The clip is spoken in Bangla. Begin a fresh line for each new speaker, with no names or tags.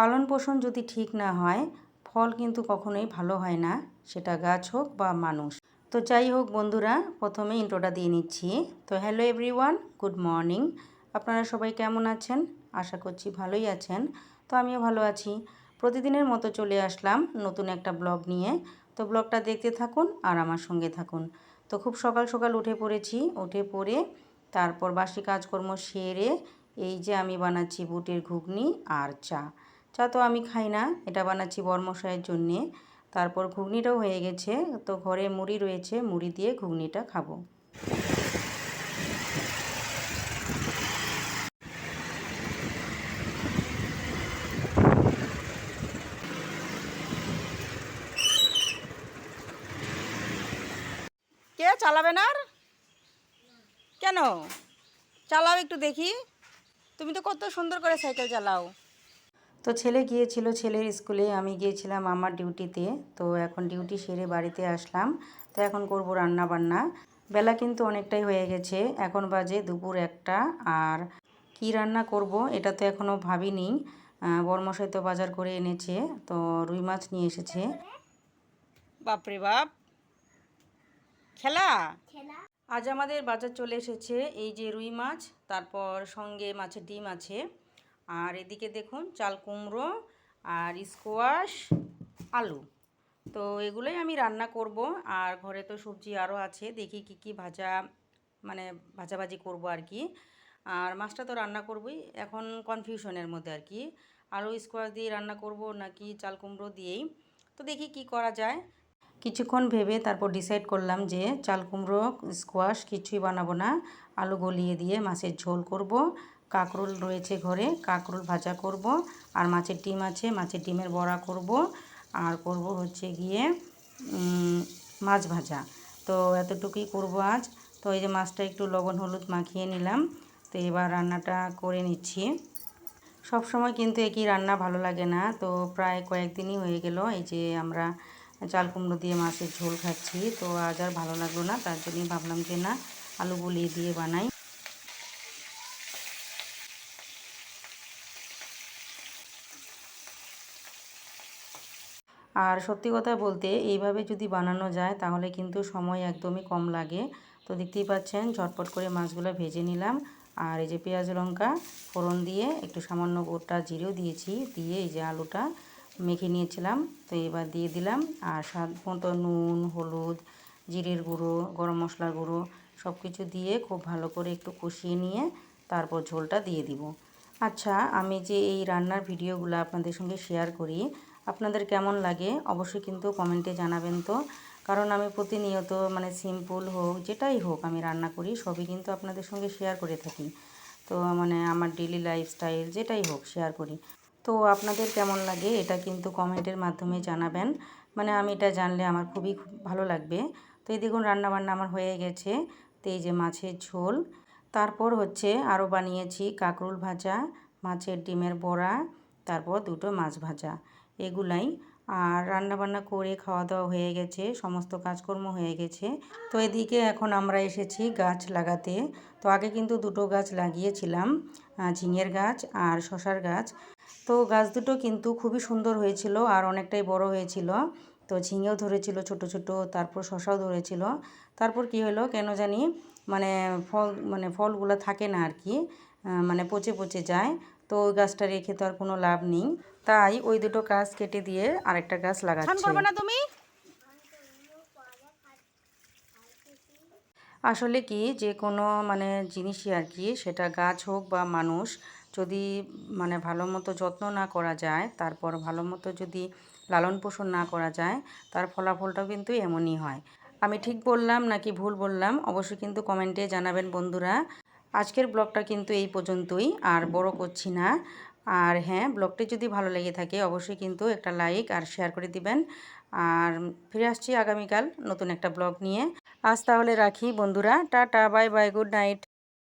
পালন পোষণ যদি ঠিক না হয়, ফল কিন্তু কখনোই ভালো হয় না, সেটা গাছ হোক বা মানুষ। তো যাই হোক বন্ধুরা, প্রথমে ইন্ট্রোটা দিয়ে নিচ্ছি। তো হ্যালো এভরিওয়ান গুড মর্নিং আপনারা সবাই কেমন আছেন? আশা করছি ভালোই আছেন। তো আমিও ভালো আছি। প্রতিদিনের মতো চলে আসলাম নতুন একটা ব্লগ নিয়ে। তো ব্লগটা দেখতে থাকুন আর আমার সঙ্গে থাকুন। তো খুব সকাল সকাল উঠে পড়েছি। উঠে পড়ে তারপর বাসি কাজকর্ম সেরে এই যে আমি বানাচ্ছি বুটের ঘুগনি আর চা। চা তো আমি খাই না, এটা বানাচ্ছি বর্মশাইয়ের জন্যে। তারপর ঘুগনিটাও হয়ে গেছে, তো ঘরে মুড়ি রয়েছে, মুড়ি দিয়ে ঘুগনিটা খাব।
কে চালাবে না আর? কেন? চালাও একটু দেখি। তুমি তো কত সুন্দর করে সাইকেল চালাও।
তো ছেলে গিয়েছিল ছেলের স্কুলে আমি গিয়েছিলাম আমার ডিউটিতে। তো এখন ডিউটি সেরে বাড়িতে আসলাম। তো এখন করব রান্না বান্না বেলা কিন্তু অনেকটাই হয়ে গেছে। এখন বাজে দুপুর একটা। আর কি রান্না করব এটা তো এখনও ভাবিনি। বর্মশাই তো বাজার করে এনেছে। তো রুই মাছ নিয়ে এসেছে।
বাপরে বাপ। খেলা।
আজ আমাদের বাজার চলে এসেছে। এই যে রুই মাছ তারপর সঙ্গে মাছের ডিম আছে। আর এদিকে দেখুন চাল কুমড়ো আর স্কোয়াশ, আলু। তো এগুলোই আমি রান্না করব। আর ঘরে তো সবজি আরও আছে, দেখি কি কি ভাজা মানে ভাজাভাজি করব আর কি। আর মাছটা তো রান্না করবই, এখন কনফিউশনের মধ্যে আর কি। আলু স্কোয়াশ দিয়ে রান্না করব নাকি চাল কুমড়ো দিয়েই? তো দেখি কি করা যায়। কিছুক্ষণ ভেবে তারপর ডিসাইড করলাম যে চাল কুমড়ো, স্কোয়াশ কিছুই বানাবো না। আলু গলিয়ে দিয়ে মাছের ঝোল করব। কাঁকরোল রয়েছে ঘরে, কাঁকরোল ভাজা করব। আর মাছের ডিম আছে, মাছের ডিমের বড়া করব। আর করব হচ্ছে গিয়ে মাছ ভাজা। তো এতটুকুই করব আজ। তো এই যে মাছটা একটু লবণ হলুদ মাখিয়ে নিলাম। তো এবার রান্নাটা করে নিচ্ছি। সব সময় কিন্তু একই রান্না ভালো লাগে না। তো প্রায় কয়েকদিনই হয়ে গেল এই যে আমরা চাল কুমড়ো দিয়ে মাছের ঝোল খাচ্ছি। তো আজ আর ভালো লাগল না, তার জন্যই ভাবলাম যে না, আলু গলিয়ে দিয়ে বানাই। আর সত্যি কথা বলতে এইভাবে যদি বানানো যায়, তাহলে কিন্তু সময় একদমই কম লাগে। তো দেখতেই পাচ্ছেন, ঝটপট করে মাছগুলো ভেজে নিলাম। আর এই যে পেঁয়াজ লঙ্কা, ফোড়ন দিয়ে একটু সামান্য গোটা জিরেও দিয়েছি, দিয়ে এই যে আলুটা মেখে নিয়েছিলাম। তো এবার দিয়ে দিলাম। আর স্বাদ মতো নুন, হলুদ, জিরের গুঁড়ো, গরম মশলার গুঁড়ো সব কিছু দিয়ে খুব ভালো করে একটু কষিয়ে নিয়ে তারপর ঝোলটা দিয়ে দিব। আচ্ছা আমি যে এই রান্নার ভিডিওগুলো আপনাদের সঙ্গে শেয়ার করি আপনাদের কেমন লাগে অবশ্যই কিন্তু কমেন্টে জানাবেন তো। কারণ আমি প্রতিনিয়ত মানে সিম্পল হোক, যেটাই হোক আমি রান্না করি, সবই কিন্তু আপনাদের সঙ্গে শেয়ার করে থাকি। তো মানে আমার ডেলি লাইফস্টাইল যেটাই হোক শেয়ার করি। তো আপনাদের কেমন লাগে এটা কিন্তু কমেন্টের মাধ্যমে জানাবেন। মানে আমি এটা জানলে আমার খুবই খুব ভালো লাগবে। তো এই দেখুন রান্নাবান্না আমার হয়ে গেছে। তো এই যে মাছের ঝোল। তারপর হচ্ছে আরও বানিয়েছি কাঁকরোল ভাজা, মাছের ডিমের বড়া, তারপর দুটো মাছ ভাজা। এগুলাই। আর রান্নাবান্না করে খাওয়া দাওয়া হয়ে গেছে, সমস্ত কাজকর্ম হয়ে গেছে। তো এদিকে এখন আমরা এসেছি গাছ লাগাতে। তো আগে কিন্তু দুটো গাছ লাগিয়েছিলাম ঝিঙের গাছ আর শশার গাছ। তো গাছ দুটো কিন্তু খুবই সুন্দর হয়েছিল আর অনেকটাই বড় হয়েছিল। তো ঝিঙেও ধরেছিল ছোট ছোট, তারপর শশাও ধরেছিল। তারপর কি হলো কেন জানি মানে ফল মানে ফলগুলো থাকে না আর কি মানে পচে পচে যায়। তো ওই গাছটা রেখে তো আর কোনো লাভ নেই। তাই ওই দুটো গাছ কেটে দিয়ে আরেকটা গাছ লাগাচ্ছি।
করবে না তুমি?
আসলে কি যে কোনো মানে জিনিসই আর কি সেটা গাছ হোক বা মানুষ যদি মানে ভালো মতো যত্ন না করা যায় তারপর ভালো মতো যদি লালন পোষণ না করা যায় তার ফলাফলটাও কিন্তু এমনই হয়। আমি ঠিক বললাম নাকি ভুল বললাম? অবশ্যই কিন্তু কমেন্টে জানাবেন বন্ধুরা। আজকের ব্লগটা কিন্তু এই পর্যন্তই, আর বড় করছি না। আর হ্যাঁ ব্লগটি যদি ভালো লেগে থাকে অবশ্যই কিন্তু একটা লাইক আর শেয়ার করে দিবেন। আর ফিরে আসছি আগামীকাল নতুন একটা ব্লগ নিয়ে। আজ তাহলে রাখি বন্ধুরা, tata, bye bye, good night.